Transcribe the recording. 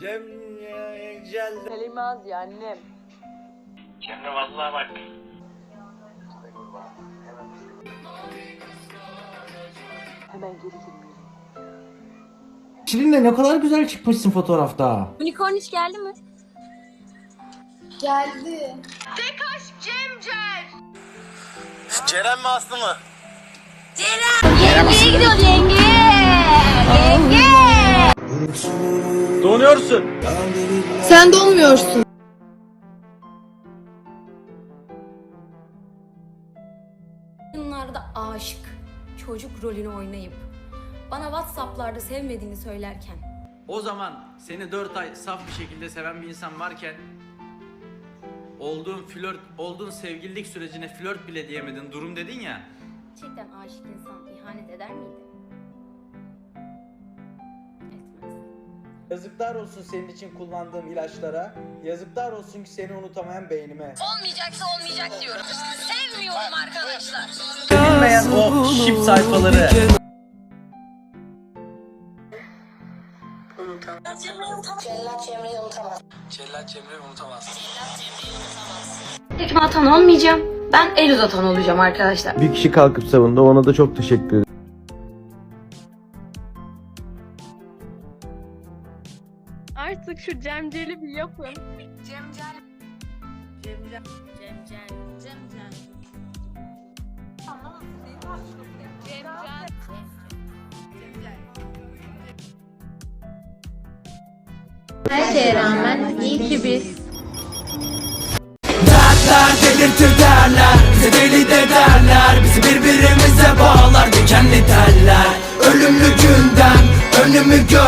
Cem Yücel. Kelime az ya annem. Cemre vallahi bak. Hemen geri girmeyelim. Şirin'le ne kadar güzel çıkmışsın fotoğrafta. Unicorn hiç geldi mi? Geldi. Ceren mi Aslı mı? Yengeye gidiyor yenge. Yenge. Donuyorsun. Sen donmuyorsun. Oyunlarda aşık, çocuk rolünü oynayıp bana Whatsapp'larda sevmediğini söylerken O zaman seni 4 ay saf bir şekilde seven bir insan varken olduğun flört, olduğun sevgililik sürecine flört bile diyemedin durum dedin ya. gerçekten aşık insan ihanet eder miydi? Yazıklar olsun senin için kullandığım ilaçlara. Yazıklar olsun ki seni unutamayan beynime. Olmayacaksa olmayacak diyorum. Sevmiyorum arkadaşlar. Bilmeyen o şip sayfaları. Tekme atan olmayacağım. Ben el uzatan olacağım arkadaşlar. Bir kişi kalkıp savundu ona da çok teşekkür ederim. Artık şu Cemcel'i bir yapın. Cemcel. Cemcel. Cemcel. Cemcel. Her şeye rağmen iyi ki biz Dertler delirtir derler Bize deli de derler Bizi birbirimize bağlar dikenli teller Ölümlü gündem önümü gör